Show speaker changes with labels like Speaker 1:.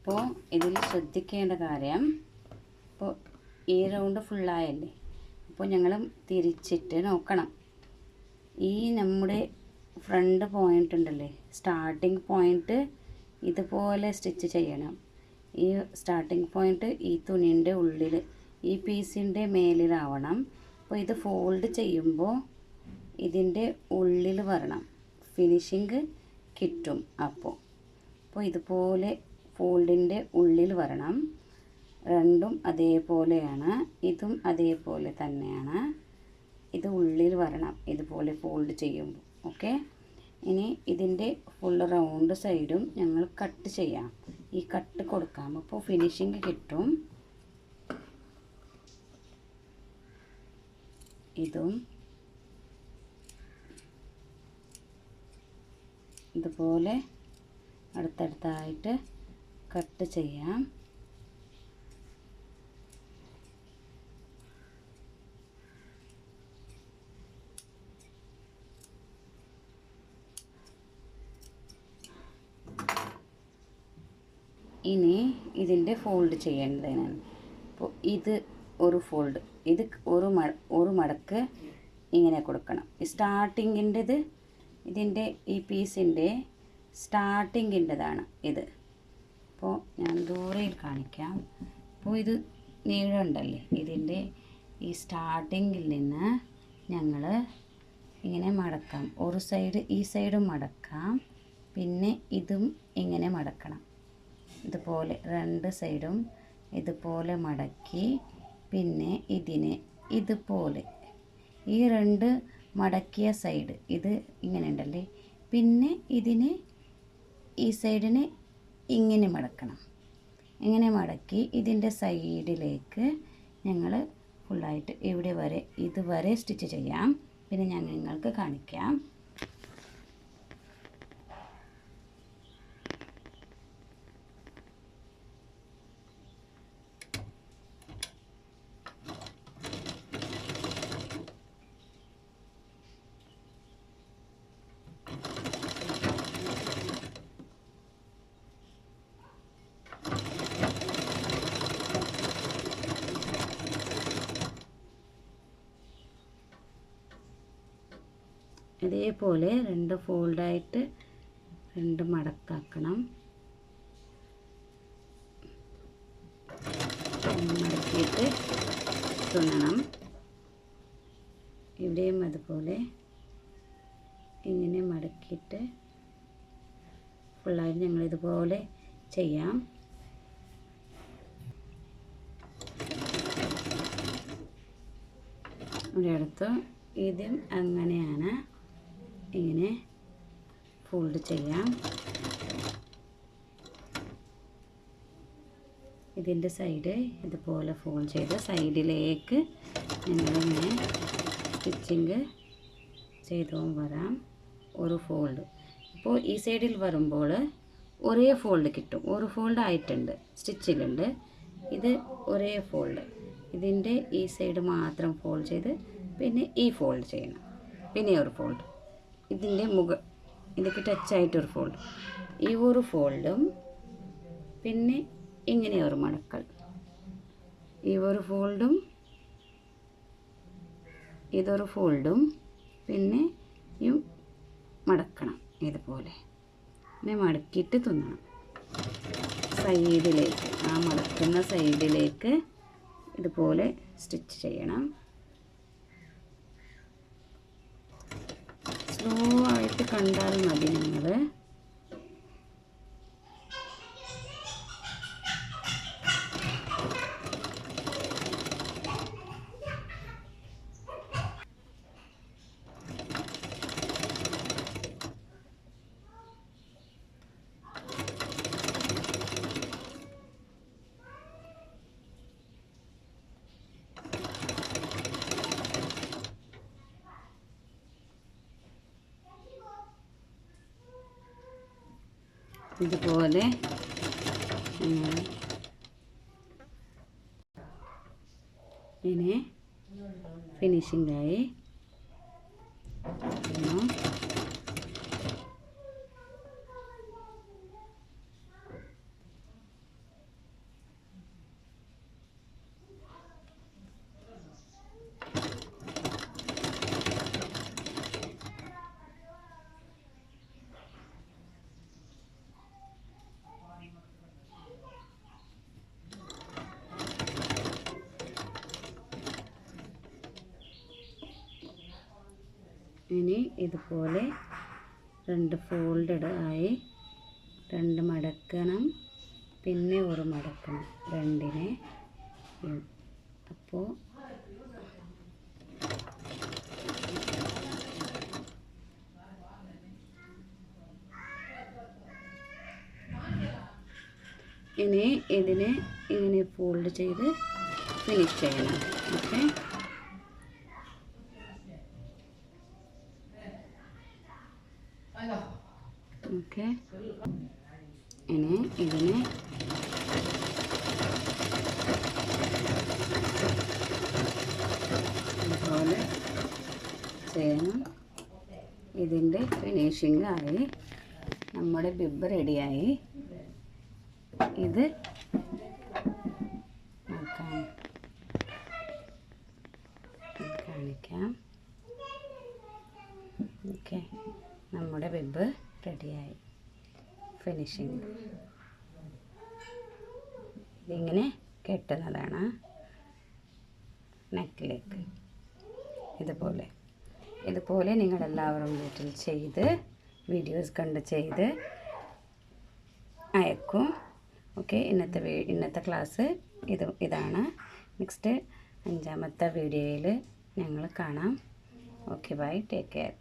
Speaker 1: അപ്പോൾ ഇതിൽ ശ്രദ്ധിക്കേണ്ട കാര്യം ഇപ്പോൾ ഈ റൗണ്ട് ഫുള്ളായല്ലേ അപ്പോൾ ഞങ്ങൾ തിരിച്ചിട്ട് നോക്കണം. ഈ നമ്മുടെ ഫ്രണ്ട് പോയിന്റ് ഉണ്ടല്ലേ? സ്റ്റാർട്ടിങ് പോയിന്റ് ഇതുപോലെ സ്റ്റിച്ച് ചെയ്യണം. ഈ സ്റ്റാർട്ടിങ് പോയിന്റ് ഈ തുണിന്റെ ഉള്ളിൽ ഈ പീസിന്റെ മേലിലാവണം. അപ്പോൾ ഇത് ഫോൾഡ് ചെയ്യുമ്പോൾ ഇതിന്റെ ഉള്ളിൽ വരണം. ഫിനിഷിങ് കിട്ടും അപ്പോൾ അപ്പോൾ ഇതുപോലെ ഫോൾഡിന്റെ ഉള്ളിൽ വരണം. രണ്ടും അതേപോലെയാണ്. ഇതും അതേപോലെ തന്നെയാണ്. ഇത് ഉള്ളിൽ വരണം. ഇതുപോലെ ഫോൾഡ് ചെയ്യുമ്പോൾ. ഓക്കെ? ഇനി ഇതിന്റെ ഫുൾ റൗണ്ട് സൈഡും ഞങ്ങൾ കട്ട് ചെയ്യാം. ഈ കട്ട് കൊടുക്കാം. അപ്പോൾ ഫിനിഷിങ് കിട്ടും. ഇതും. ഇതുപോലെ അടുത്തടുത്തായിട്ട് കട്ട് ചെയ്യാം. ഇനി ഇതിന്റെ ഫോൾഡ് ചെയ്യേണ്ടതാണ്. അപ്പോൾ ഇത് ഒരു ഫോൾഡ് ഇത് ഒരു മ ഒരു മടക്ക് ഇങ്ങനെ കൊടുക്കണം. സ്റ്റാർട്ടിങ്ങിന്റെത് ഇതിന്റെ ഈ പീസിന്റെ സ്റ്റാർട്ടിങ്ങിന്റെതാണ് ഇത്. ദൂരയിൽ കാണിക്കാം. അപ്പോൾ ഇത് നീളമുണ്ടല്ലേ? ഇതിന്റെ ഈ സ്റ്റാർട്ടിങ്ങിൽ നിന്ന് ഞങ്ങൾ ഇങ്ങനെ മടക്കാം. ഒരു സൈഡ് ഈ സൈഡും മടക്കാം. പിന്നെ ഇതും ഇങ്ങനെ മടക്കണം. ഇതുപോലെ രണ്ട് സൈഡും ഇതുപോലെ മടക്കി പിന്നെ ഇതിനെ ഇതുപോലെ. ഈ രണ്ട് മടക്കിയ സൈഡ് ഇത് ഇങ്ങനെ ഉണ്ടല്ലേ? പിന്നെ ഇതിനെ ഈ സൈഡിന് ഇങ്ങനെ മടക്കണം. ഇങ്ങനെ മടക്കി ഇതിന്റെ സൈഡിലേക്ക് ഞങ്ങൾ ഫുള്ളായിട്ട് ഇവിടെ വരെ ഇതുവരെ സ്റ്റിച്ച് ചെയ്യാം. പിന്നെ ഞാൻ നിങ്ങൾക്ക് കാണിക്കാം. ഇതേപോലെ രണ്ട് ഫോൾഡായിട്ട് രണ്ട് മടക്കാക്കണം. മടക്കിയിട്ട് തുന്നണം. ഇവിടെയും അതുപോലെ ഇങ്ങനെ മടക്കിയിട്ട് ഫുള്ളായിട്ട് ഞങ്ങൾ ഇതുപോലെ ചെയ്യാം. ഇവിടെ ഇതും അങ്ങനെയാണ്. ഇങ്ങനെ ഫോൾഡ് ചെയ്യാം. ഇതിന്റെ സൈഡ് ഇതുപോലെ ഫോൾഡ് ചെയ്ത് സൈഡിലേക്ക് ഞങ്ങളിങ്ങനെ സ്റ്റിച്ചിങ് ചെയ്തു വരാം. ഒരു ഫോൾഡ് ഇപ്പോൾ ഈ സൈഡിൽ വരുമ്പോൾ ഒരേ ഫോൾഡ് കിട്ടും. ഒരു ഫോൾഡ് ആയിട്ടുണ്ട്. സ്റ്റിച്ചിലുണ്ട് ഇത് ഒരേ ഫോൾഡ് ഇതിന്റെ ഈ സൈഡ് മാത്രം ഫോൾഡ് ചെയ്ത് പിന്നെ ഈ ഫോൾഡ് ചെയ്യണം. പിന്നെ ഒരു ഫോൾഡ് ഇതിന്റെ മുഖ ഇതൊക്കെ ടച്ചായിട്ടൊരു ഫോൾഡ് ഈ ഒരു ഫോൾഡും പിന്നെ ഇങ്ങനെ ഒരു മടക്കൽ. ഈ ഒരു ഫോൾഡും ഇതൊരു ഫോൾഡും പിന്നെ ഈ മടക്കണം ഇതുപോലെ. പിന്നെ മടക്കിയിട്ട് തുന്നണം. സൈഡിലേക്ക് ആ മടക്കുന്ന സൈഡിലേക്ക് ഇതുപോലെ സ്റ്റിച്ച് ചെയ്യണം. സ്ലോ ആയിട്ട് കണ്ടാൽ മതി നിങ്ങൾ ഇതുപോലെ നിങ്ങൾ ഇനി ഫിനിഷിംഗായി ഇടുന്നു. ഇനി ഇതുപോലെ രണ്ട് ഫോൾഡഡ് ആയി രണ്ട് മടക്കണം. പിന്നെ ഒരു മടക്കണം. രണ്ടിനെ അപ്പോൾ ഇനി ഇതിനെ ഇങ്ങനെ ഫോൾഡ് ചെയ്ത് ഫിനിഷ് ചെയ്യണം. Okay okay. ഇനി ഇതിനെ ഇതുപോലെ ചെയ്യണം. ഇതിന്റെ ഫിനിഷിംഗ് ആയി. നമ്മുടെ ബിബ് റെഡിയായി ഇത് കാണിക്കാം. ഓക്കെ. നമ്മുടെ ബിബ് റെഡിയായി ഫിനിഷിങ് ഇതിങ്ങനെ കെട്ടുന്നതാണ് നെക്കിലേക്ക്. ഇതുപോലെ. ഇതുപോലെ നിങ്ങളെല്ലാവരും വീട്ടിൽ ചെയ്ത് വീഡിയോസ് കണ്ട് ചെയ്ത് അയക്കും. ഓക്കെ ഇന്നത്തെ ഇന്നത്തെ ക്ലാസ് ഇത് ഇതാണ്. നെക്സ്റ്റ് അഞ്ചാമത്തെ വീഡിയോയിൽ ഞങ്ങൾ കാണാം. Okay bye take care.